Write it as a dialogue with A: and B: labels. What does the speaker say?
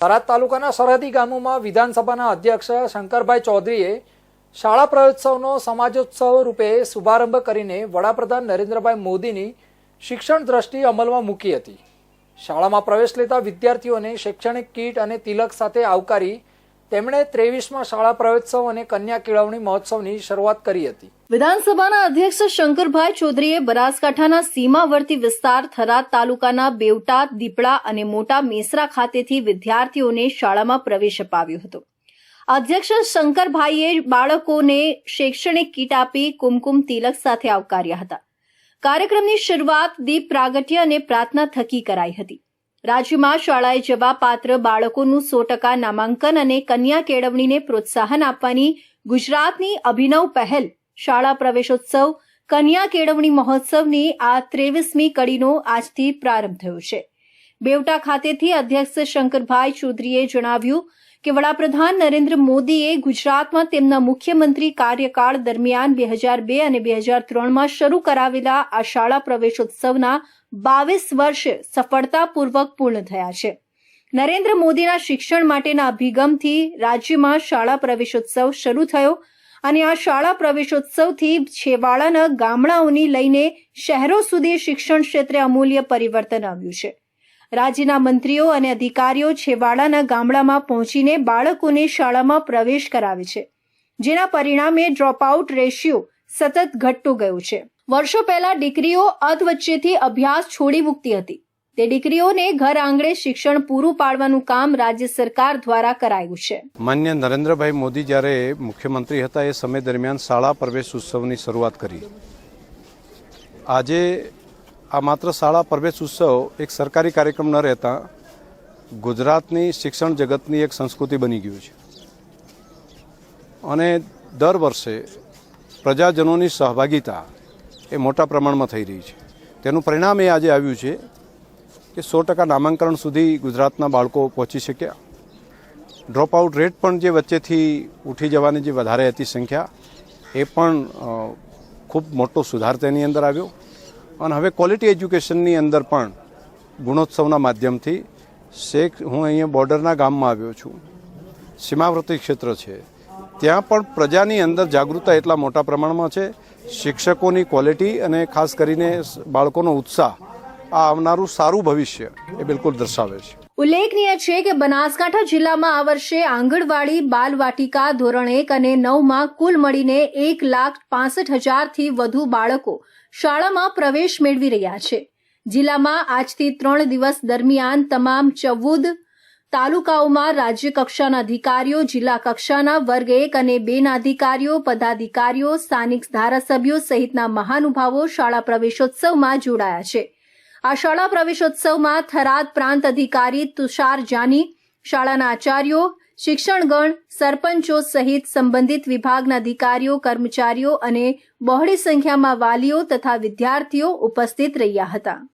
A: થરાદ તાલુકાના સરહદી ગામોમાં વિધાનસભાના અધ્યક્ષ શંકરભાઈ ચૌધરીએ શાળા પ્રયોત્સવનો સમાજોત્સવ રૂપે શુભારંભ કરીને વડાપ્રધાન નરેન્દ્રભાઈ મોદીની શિક્ષણ દ્રષ્ટિ અમલમાં મૂકી હતી. શાળામાં પ્રવેશ લેતા વિદ્યાર્થીઓને શૈક્ષણિક કીટ અને તિલક સાથે આવકારી તેમણે ત્રેવીસમાં શાળા પ્રયોત્સવ અને કન્યા કેળવણી મહોત્સવની શરૂઆત કરી હતી.
B: વિધાનસભાના અધ્યક્ષ શંકરભાઈ ચૌધરીએ બરાસકાંઠાના સીમાવર્તી વિસ્તાર થરાદ તાલુકાના બેવટા, દીપડા અને મોટા મેસરા ખાતેથી વિદ્યાર્થીઓને શાળામાં પ્રવેશ અપાવ્યો હતો. અધ્યક્ષ શંકરભાઈએ બાળકોને શૈક્ષણિક કીટ આપી કુમકુમ તિલક સાથે આવકાર્યા હતા. કાર્યક્રમની શરૂઆત દીપ પ્રાગટ્ય અને પ્રાર્થના થકી કરાઈ હતી. રાજ્યમાં શાળાએ જવા પાત્ર બાળકોનું સો ટકા નામાંકન અને કન્યા કેળવણીને પ્રોત્સાહન આપવાની ગુજરાતની અભિનવ પહેલ. શાળા પ્રવેશોત્સવ, કન્યા કેળવણી મહોત્સવની આ ત્રેવીસમી કડીનો આજથી પ્રારંભ થયો છે. બેવટા ખાતેથી અધ્યક્ષ શંકરભાઈ ચૌધરીએ જણાવ્યું કે વડાપ્રધાન નરેન્દ્ર મોદીએ ગુજરાતમાં તેમના મુખ્યમંત્રી કાર્યકાળ દરમિયાન બે હજાર બે અને બે હજાર ત્રણમાં શરૂ કરાવેલા આ શાળા પ્રવેશોત્સવના બાવીસ વર્ષ સફળતાપૂર્વક પૂર્ણ થયા છે. નરેન્દ્ર મોદીના શિક્ષણ માટેના અભિગમથી રાજ્યમાં શાળા પ્રવેશોત્સવ શરૂ થયો અને આ શાળા પ્રવેશોત્સવથી છેવાડાના ગામડાઓની લઈને શહેરો સુધી શિક્ષણ ક્ષેત્રે અમૂલ્ય પરિવર્તન આવ્યું છે. રાજ્યના મંત્રીઓ અને અધિકારીઓ છેવાડાના ગામડામાં પહોંચીને બાળકોને શાળામાં પ્રવેશ કરાવે છે, જેના પરિણામે ડ્રોપઆઉટ રેશિયો સતત ઘટતો ગયો છે. વર્ષો પહેલા દીકરીઓ અધવચ્ચેથી અભ્યાસ છોડી મૂકતી હતી. તે દીકરીઓને ઘર આંગણે શિક્ષણ પૂરું પાડવાનું કામ રાજ્ય સરકાર દ્વારા કરાયું છે.
C: માન્ય નરેન્દ્રભાઈ મોદી જ્યારે મુખ્યમંત્રી હતા, એ સમય દરમિયાન શાળા પ્રવેશ ઉત્સવની શરૂઆત કરી. આજે આ માત્ર શાળા પ્રવેશ ઉત્સવ, એક સરકારી કાર્યક્રમ ન રહેતા, ગુજરાતની શિક્ષણ જગતની એક સંસ્કૃતિ બની ગયું છે. અને દર વર્ષે પ્રજાજનોની સહભાગિતા એ મોટા પ્રમાણમાં થઈ રહી છે. તેનું પરિણામ એ આજે આવ્યું છે કે સો ટકા નામાંકન સુધી ગુજરાતના બાળકો પહોંચી શક્યા. ડ્રોપ આઉટ રેટ પણ જે વચ્ચેથી ઉઠી જવાની જે વધારે હતી સંખ્યા, એ પણ ખૂબ મોટો સુધાર તેની અંદર આવ્યો. અને હવે ક્વોલિટી એજ્યુકેશનની અંદર પણ ગુણોત્સવના માધ્યમથી શેખ, હું અહીંયા બોર્ડરના ગામમાં આવ્યો છું. સીમાવર્તી ક્ષેત્ર છે. ત્યાં પણ પ્રજાની અંદર જાગૃતતા એટલા મોટા પ્રમાણમાં છે શિક્ષકોની ક્વોલિટી અને ખાસ કરીને બાળકોનો ઉત્સાહ આ આવનારું સારું ભવિષ્ય એ બિલકુલ દર્શાવે છે.
B: ઉલ્લેખનીય છે કે બનાસકાંઠા જિલ્લામાં આ વર્ષે આંગણવાડી, બાલવાટિકા ધોરણ એક અને નવમાં કુલ મળીને એક લાખ પાસઠ હજારથી વધુ બાળકો શાળામાં પ્રવેશ મેળવી રહ્યા છે. જિલ્લામાં આજથી ત્રણ દિવસ દરમિયાન તમામ ચૌદ તાલુકાઓમાં રાજ્ય કક્ષાના અધિકારીઓ જિલ્લા કક્ષાના વર્ગ એક અને બેના અધિકારીઓ, પદાધિકારીઓ, સ્થાનિક ધારાસભ્યો સહિતના મહાનુભાવો શાળા પ્રવેશોત્સવમાં જોડાયા છે. આ શાળા પ્રવેશોત્સવમાં થરાદ પ્રાંત અધિકારી તુષાર જાની, શાળાના આચાર્યો, શિક્ષણગણ, સરપંચો સહિત સંબંધિત વિભાગના અધિકારીઓ, કર્મચારીઓ અને બહોળી સંખ્યામાં વાલીઓ તથા વિદ્યાર્થીઓ ઉપસ્થિત રહ્યા હતા.